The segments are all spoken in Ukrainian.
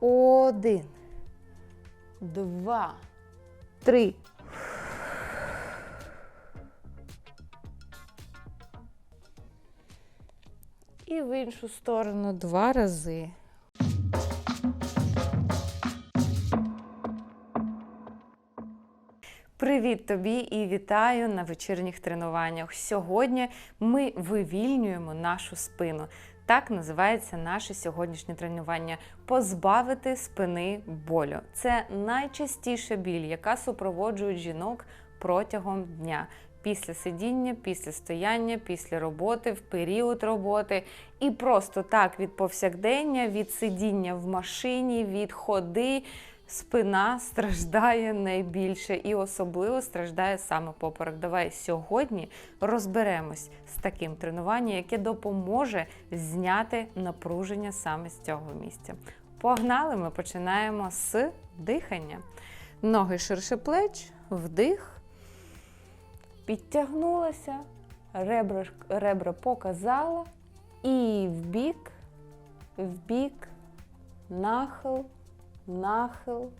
Один. Два. Три. І в іншу сторону два рази. Привіт тобі і вітаю на вечірніх тренуваннях. Сьогодні ми вивільнюємо нашу спину. Так називається наше сьогоднішнє тренування позбавити спини болю. Це найчастіша біль, яка супроводжує жінок протягом дня. Після сидіння, після стояння, після роботи, в період роботи. І просто так від повсякдення, від сидіння в машині, від ходи спина страждає найбільше і особливо страждає саме поперек. Давай сьогодні розберемось з таким тренуванням, яке допоможе зняти напруження саме з цього місця. Погнали! Ми починаємо з дихання. Ноги ширше плеч, вдих, підтягнулася, ребра, ребра показала, і в бік, в бік, нахил нахил,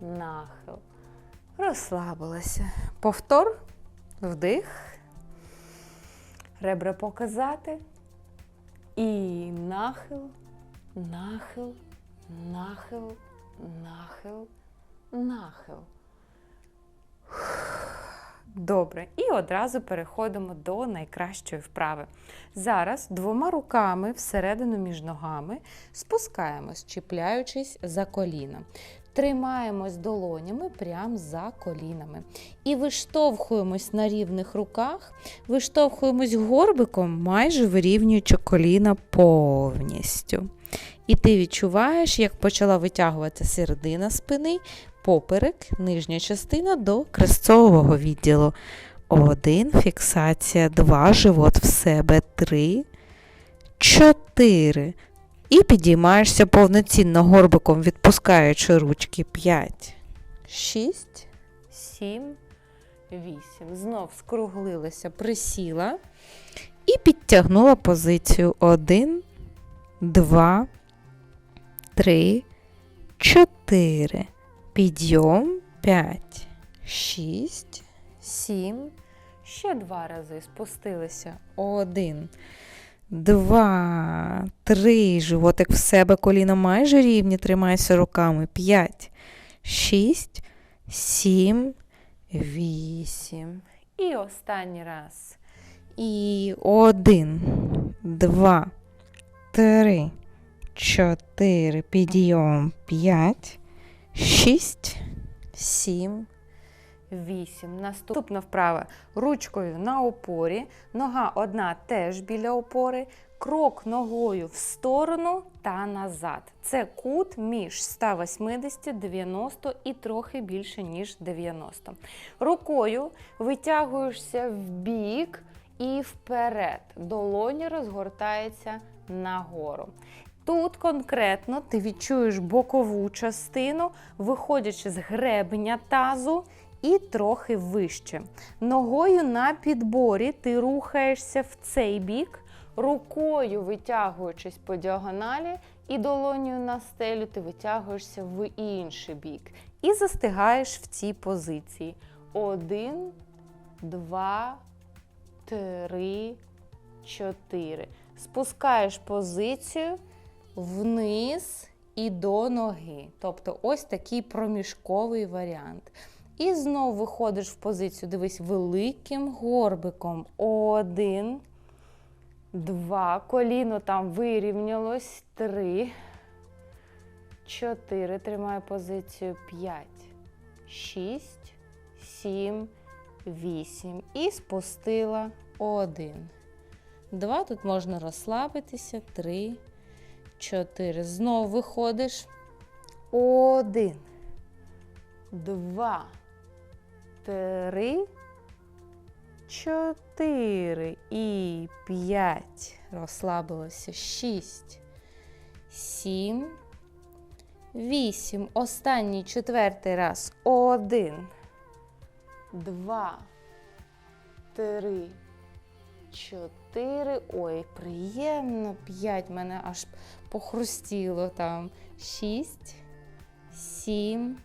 нахил. Розслабилася. Повтор, вдих. Ребра показати. І нахил, нахил, нахил, нахил, нахил. Добре, і одразу переходимо до найкращої вправи. Зараз двома руками всередину між ногами спускаємось, чіпляючись за коліна. Тримаємось долонями прямо за колінами. І виштовхуємось на рівних руках, виштовхуємось горбиком, майже вирівнюючи коліна повністю. І ти відчуваєш, як почала витягуватися середина спини, поперек, нижня частина до крестцового відділу. Один, фіксація, два, живот в себе, три, чотири. І підіймаєшся повноцінно горбиком, відпускаючи ручки. П'ять, шість, сім, вісім. Знов скруглилася, присіла і підтягнула позицію. Один, два, три, чотири. Підйом 5, 6, 7. Ще два рази спустилися. Один, два, три. Животик в себе коліна майже рівні. Тримайся руками. 5, 6, 7, 8. І останній раз. І один, два, три, чотири. Підйом 5. 6, 7, 8. Наступна вправа. Ручкою на опорі. Нога одна теж біля опори. Крок ногою в сторону та назад. Це кут між 180, 90 і трохи більше, ніж 90. Рукою витягуєшся в бік і вперед. Долоня розгортається нагору. Тут конкретно ти відчуєш бокову частину, виходячи з гребня тазу і трохи вище. Ногою на підборі ти рухаєшся в цей бік, рукою витягуючись по діагоналі, і долонію на стелю ти витягуєшся в інший бік. І застигаєш в цій позиції. Один, два, три, чотири. Спускаєш позицію вниз і до ноги. Тобто ось такий проміжковий варіант. І знову виходиш в позицію, дивись, великим горбиком. Один, два. Коліно там вирівнялось. Три, чотири. Тримаю позицію. П'ять, шість, сім, вісім. І спустила один. Два. Тут можна розслабитися. Три. Чотири. Знову виходиш. Один. Два. Три. Чотири. І п'ять. Розслабилося. Шість. Сім. Вісім. Останній четвертий раз. Один. Два. Три. Чотири. Ой, приємно. П'ять. Мене аж похрустіло там. Шість, сім,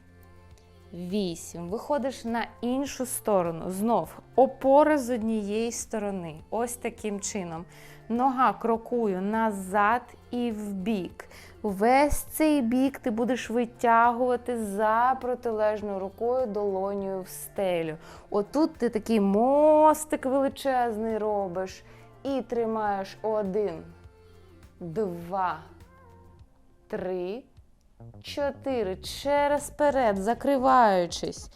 вісім. Виходиш на іншу сторону. Знов опора з однієї сторони. Ось таким чином. Нога крокую назад і вбік. Весь цей бік ти будеш витягувати за протилежною рукою долонею в стелю. Отут ти такий мостик величезний робиш і тримаєш один, два, три, чотири. Через перед, закриваючись.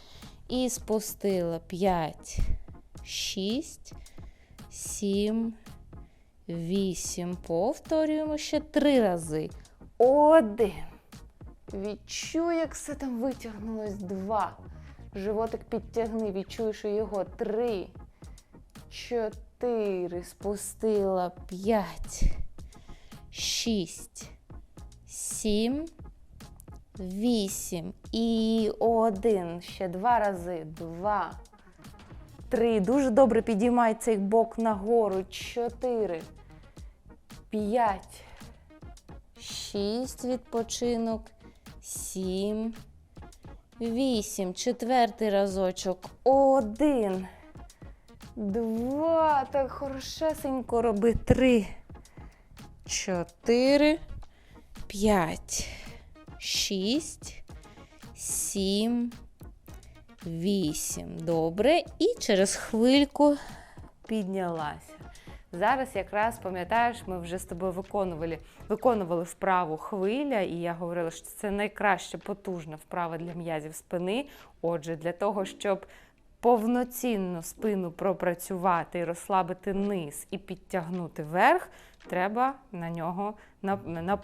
І спустила п'ять, шість, сім, вісім. Повторюємо ще три рази. Один. Відчуй, як все там витягнулось. Два. Животик підтягни, відчуй, що його три. Чотири. Спустила. П'ять. Шість. Сім. Вісім. І один. Ще два рази. Два. Три. Дуже добре підіймай цей бок нагору. Чотири. П'ять. Шість відпочинок. Сім. Вісім. Четвертий разочок. Один. Два. Так хорошесенько роби. Три. Чотири. П'ять. Шість. Сім. Вісім. Добре. І через хвильку піднялася. Зараз якраз пам'ятаєш, ми вже з тобою виконували, виконували вправу хвиля, і я говорила, що це найкраща потужна вправа для м'язів спини. Отже, для того, щоб повноцінно спину пропрацювати і розслабити низ і підтягнути вверх, треба на нього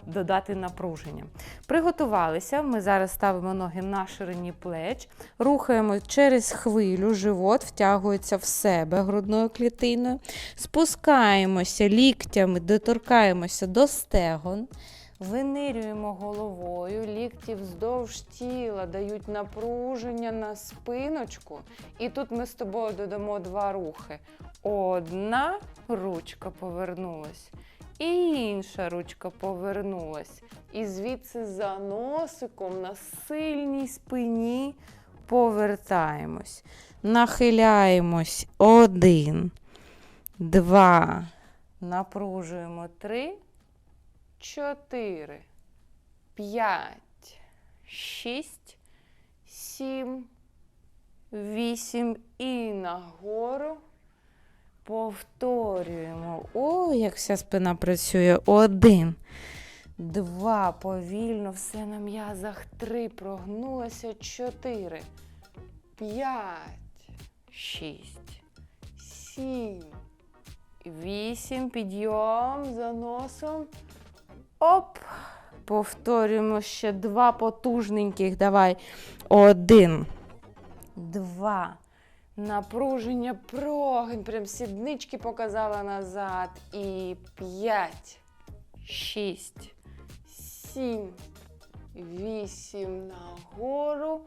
додати напруження. Приготувалися. Ми зараз ставимо ноги на ширині плеч, рухаємо через хвилю, живот втягується в себе грудною клітиною, спускаємося ліктями, доторкаємося до стегон. Винирюємо головою, лікті вздовж тіла дають напруження на спиночку. І тут ми з тобою додамо два рухи. Одна ручка повернулась, і інша ручка повернулась. І звідси за носиком на сильній спині повертаємось. Нахиляємось. Один, два. Напружуємо три чотири, п'ять, шість, сім, вісім і нагору. Повторюємо. О, як вся спина працює. Один, два. Повільно все на м'язах. Три. Прогнулося. Чотири, п'ять, шість, сім, вісім. Підйом за носом. Оп. Повторюємо ще два потужненьких. Давай. Один. Два. Напруження прогин. Прям сіднички показала назад. І п'ять. Шість. Сім. Вісім. Нагору.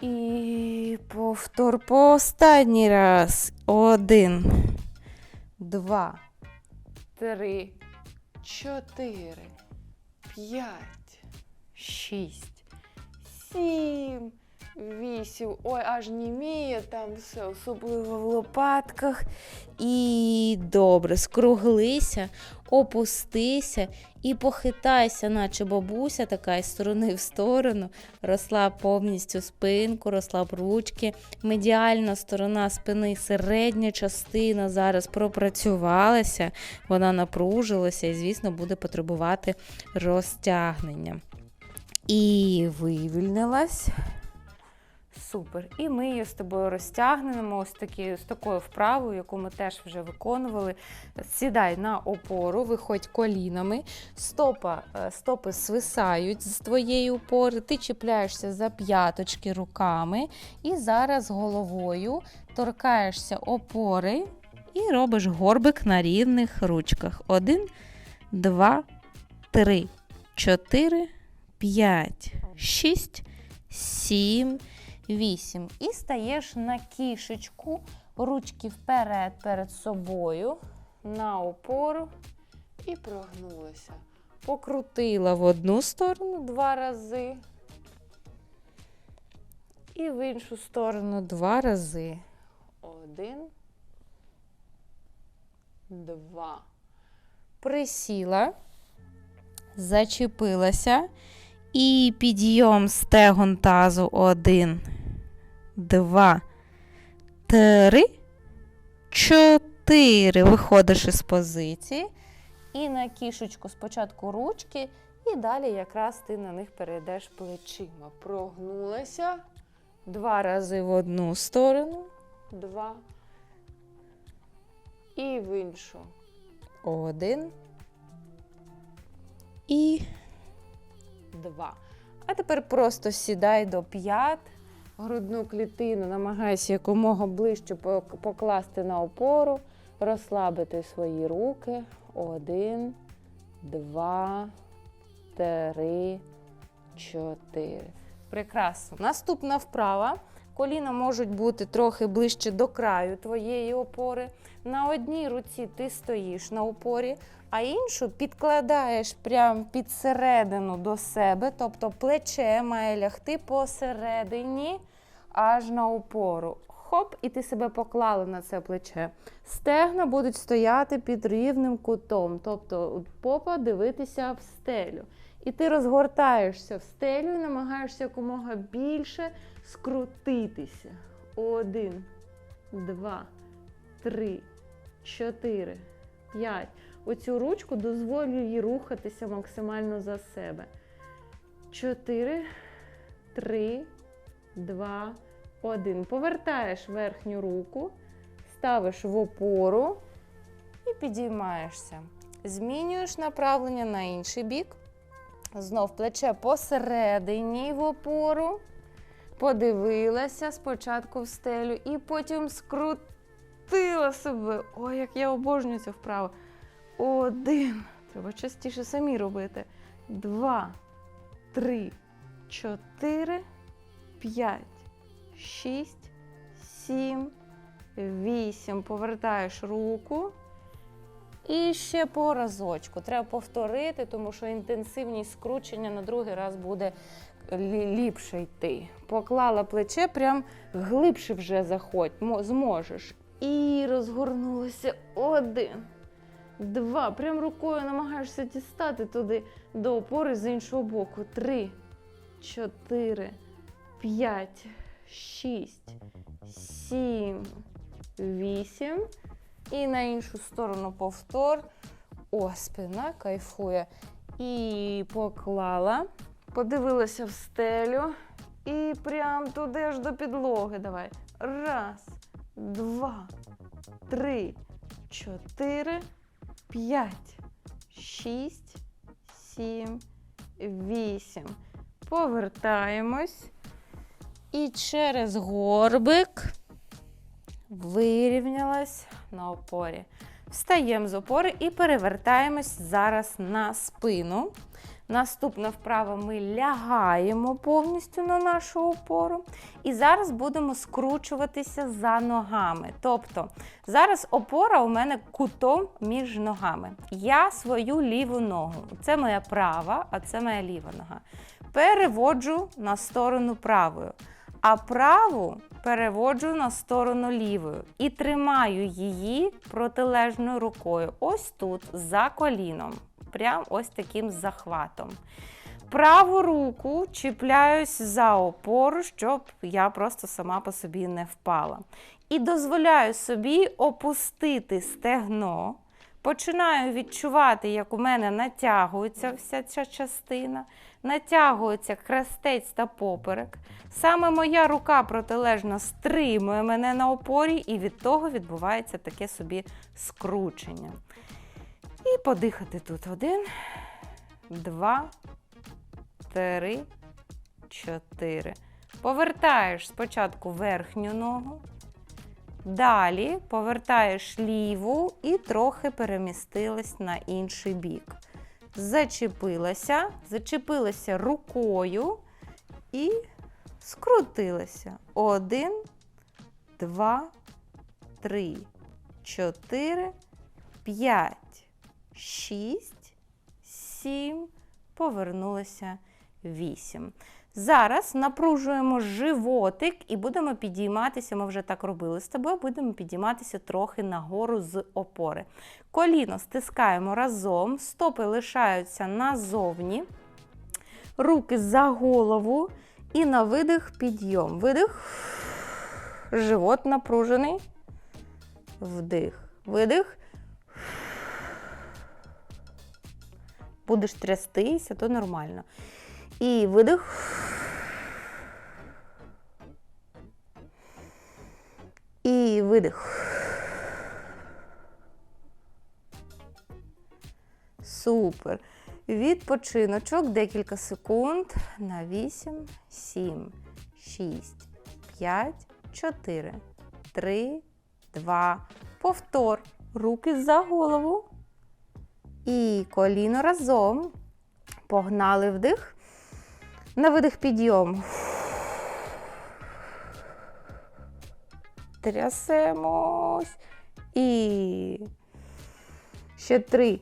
І повтор по останній раз. Один. Два. Три чотири, п'ять, шість, сім, вісім. Ой, аж німіє там все, особливо в лопатках. І добре, скруглися, опустися і похитайся, наче бабуся, така із сторони в сторону. Розслаб повністю спинку, розслаб ручки. Медіальна сторона спини, середня частина зараз пропрацювалася, вона напружилася і, звісно, буде потребувати розтягнення. І вивільнилась. Супер. І ми її з тобою розтягнемо ось такі, з такою вправою, яку ми теж вже виконували. Сідай на опору, виходь колінами, стопа, е, стопи свисають з твоєї опори, ти чіпляєшся за п'яточки руками і зараз головою торкаєшся опори і робиш горбик на рівних ручках. Один, два, три, чотири, п'ять, шість, сім. 8. І стаєш на кішечку, ручки вперед перед собою. на опору і прогнулася. Покрутила в одну сторону два рази. І в іншу сторону два рази. Один. Два. Присіла, зачепилася. І підйом стегон тазу. Один, два, три, чотири. Виходиш із позиції. І на кішечку спочатку ручки, і далі якраз ти на них перейдеш плечима. Прогнулася. Два рази в одну сторону. Два. І в іншу. Один. І два. А тепер просто сідай до п'ят. Грудну клітину намагайся якомога ближче покласти на опору, розслабити свої руки. Один, два, три, чотири. Прекрасно. Наступна вправа. Коліна можуть бути трохи ближче до краю твоєї опори. На одній руці ти стоїш на опорі, а іншу підкладаєш прямо під середину до себе, тобто плече має лягти посередині аж на опору. Хоп, і ти себе поклала на це плече. Стегна будуть стояти під рівним кутом, тобто попа дивитися в стелю. І ти розгортаєшся в стелю і намагаєшся якомога більше скрутитися. Один, два, три, чотири, п'ять. Оцю ручку дозволю їй рухатися максимально за себе. Чотири, три, два, один. Повертаєш верхню руку, ставиш в опору і підіймаєшся. Змінюєш направлення на інший бік. Знов плече посередині в опору. Подивилася спочатку в стелю і потім скрутила себе. Ой, як я обожнюю цю вправу. Один. Треба частіше самі робити. Два, три, чотири, п'ять, шість, сім, вісім. Повертаєш руку. І ще по разочку. Треба повторити, тому що інтенсивність скручення на другий раз буде ліпше йти. Поклала плече, прям глибше вже заходь, зможеш. І розгорнулася один, два. Прям рукою намагаєшся дістати туди до опори з іншого боку. Три, чотири, п'ять, шість, сім, вісім. І на іншу сторону повтор. О, спина кайфує. І поклала, подивилася в стелю. І прям туди аж до підлоги. Давай. Раз, два, три, чотири, п'ять, шість, сім, вісім. Повертаємось. І через горбик вирівнялась на опорі. Встаємо з опори і перевертаємось зараз на спину. Наступна вправа ми лягаємо повністю на нашу опору. І зараз будемо скручуватися за ногами. Тобто, зараз опора у мене кутом між ногами. Я свою ліву ногу. Це моя права, а це моя ліва нога. Переводжу на сторону правою а праву переводжу на сторону лівою і тримаю її протилежною рукою. Ось тут, за коліном. Прям ось таким захватом. Праву руку чіпляюсь за опору, щоб я просто сама по собі не впала. І дозволяю собі опустити стегно. Починаю відчувати, як у мене натягується вся ця частина, натягується хрестець та поперек. Саме моя рука протилежна стримує мене на опорі, і від того відбувається таке собі скручення. І подихати тут один, два, три, чотири. Повертаєш спочатку верхню ногу. Далі повертаєш ліву і трохи перемістилась на інший бік. Зачепилася, зачепилася рукою і скрутилася. Один, два, три, чотири, п'ять, шість, сім. Повернулися вісім. Зараз напружуємо животик і будемо підійматися. Ми вже так робили з тобою. Будемо підійматися трохи нагору з опори. Коліно стискаємо разом, стопи лишаються назовні, руки за голову і на видих підйом. Видих. Живот напружений. Вдих. Видих. Будеш трястися, то нормально. І видих. І видих. Супер. Відпочиночок декілька секунд на 8, 7, 6, 5, 4, 3, 2. Повтор. Руки за голову. І коліно разом. Погнали вдих. На видих підйом. Трясемось. І ще три.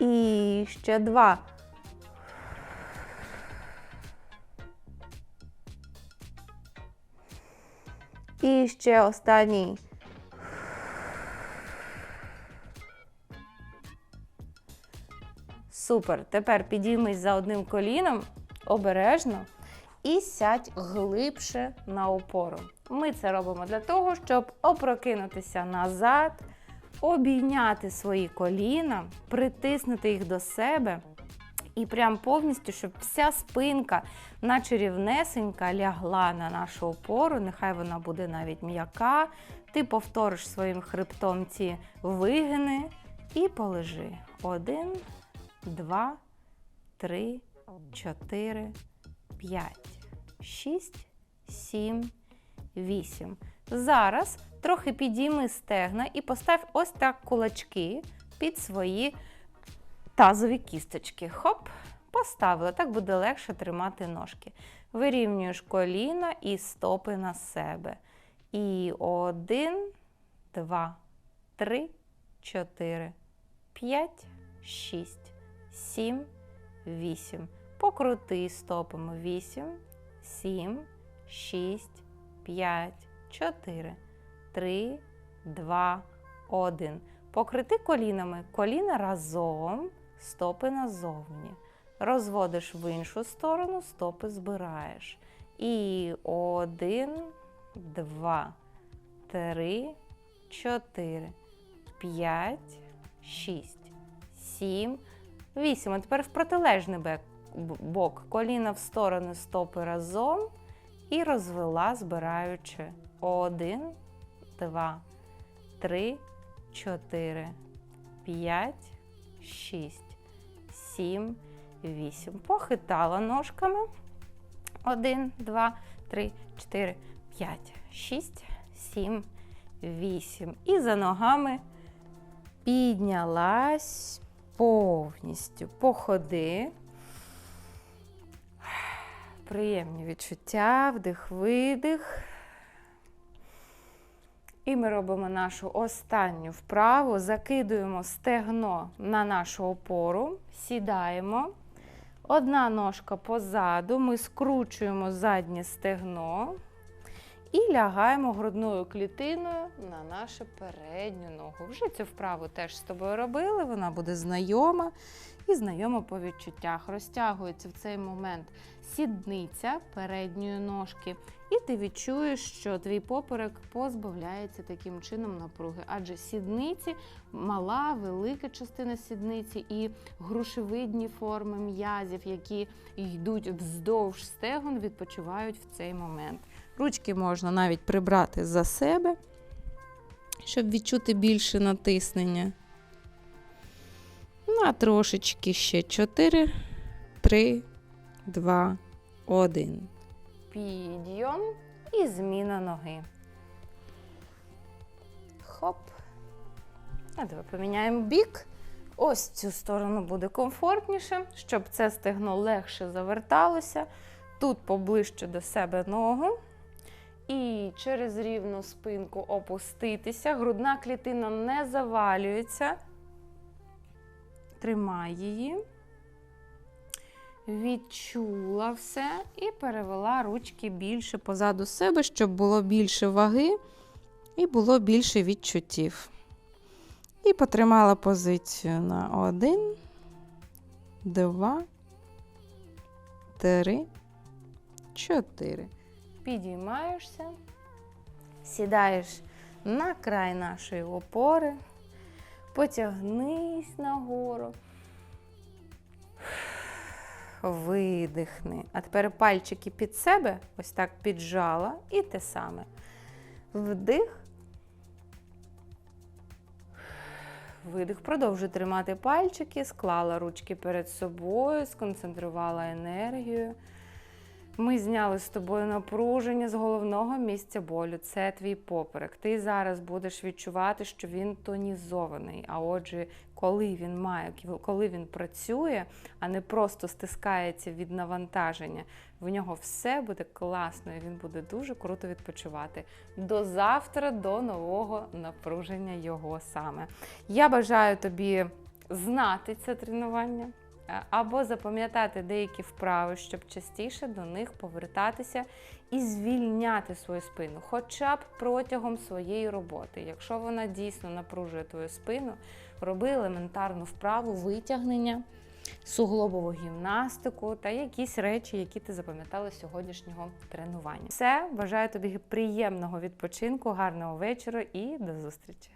І ще два. І ще останній. Супер. Тепер підіймись за одним коліном обережно і сядь глибше на опору. Ми це робимо для того, щоб опрокинутися назад, обійняти свої коліна, притиснути їх до себе. І прям повністю, щоб вся спинка, наче рівнесенька, лягла на нашу опору. Нехай вона буде навіть м'яка. Ти повториш своїм хребтом ці вигини і полежи. Один, два, три, чотири, п'ять, шість, сім, вісім. Зараз трохи підійми стегна і постав ось так кулачки під свої тазові кісточки. Хоп, поставила. Так буде легше тримати ножки. Вирівнюєш коліна і стопи на себе. І один, два, три, чотири, п'ять, шість, сім, вісім. Покрути стопами. Вісім, сім, шість, п'ять, чотири, три, два, один. Покрити колінами. Коліна разом, стопи назовні. Розводиш в іншу сторону, стопи збираєш. І один, два, три, чотири, п'ять, шість, сім, вісім. А тепер в протилежний бок. Коліна в сторони, стопи разом. І розвела, збираючи. Один, два, три, чотири, п'ять, шість, сім, вісім. Похитала ножками. Один, два, три, чотири, п'ять, шість, сім, вісім. І за ногами піднялась повністю. Походи. Приємні відчуття, вдих-видих. І ми робимо нашу останню вправу, закидуємо стегно на нашу опору, сідаємо. Одна ножка позаду, ми скручуємо заднє стегно і лягаємо грудною клітиною на нашу передню ногу. Вже цю вправу теж з тобою робили, вона буде знайома і знайома по відчуттях. Розтягується в цей момент сідниця передньої ножки, і ти відчуєш, що твій поперек позбавляється таким чином напруги. Адже сідниці мала, велика частина сідниці і грушевидні форми м'язів, які йдуть вздовж стегон, відпочивають в цей момент. Ручки можна навіть прибрати за себе, щоб відчути більше натиснення. Ну, а трошечки ще 4, 3, 2, 1. Підйом і зміна ноги. Хоп. А давай поміняємо бік. Ось цю сторону буде комфортніше, щоб це стегно легше заверталося. Тут поближче до себе ногу. І через рівну спинку опуститися. Грудна клітина не завалюється. Тримай її. Відчула все і перевела ручки більше позаду себе, щоб було більше ваги і було більше відчуттів. І потримала позицію на один, два, три, чотири. Підіймаєшся, сідаєш на край нашої опори, потягнись нагору. Видихни. А тепер пальчики під себе, ось так піджала, і те саме. Вдих. Видих. Продовжуй тримати пальчики, склала ручки перед собою, сконцентрувала енергію. Ми зняли з тобою напруження з головного місця болю. Це твій поперек. Ти зараз будеш відчувати, що він тонізований. А отже, коли він має, коли він працює, а не просто стискається від навантаження, в нього все буде класно і він буде дуже круто відпочивати. До завтра, до нового напруження його саме. Я бажаю тобі знати це тренування. Е, Або запам'ятати деякі вправи, щоб частіше до них повертатися і звільняти свою спину, хоча б протягом своєї роботи. Якщо вона дійсно напружує твою спину, роби елементарну вправу витягнення, суглобову гімнастику та якісь речі, які ти запам'ятала з сьогоднішнього тренування. Все, бажаю тобі приємного відпочинку, гарного вечора і до зустрічі!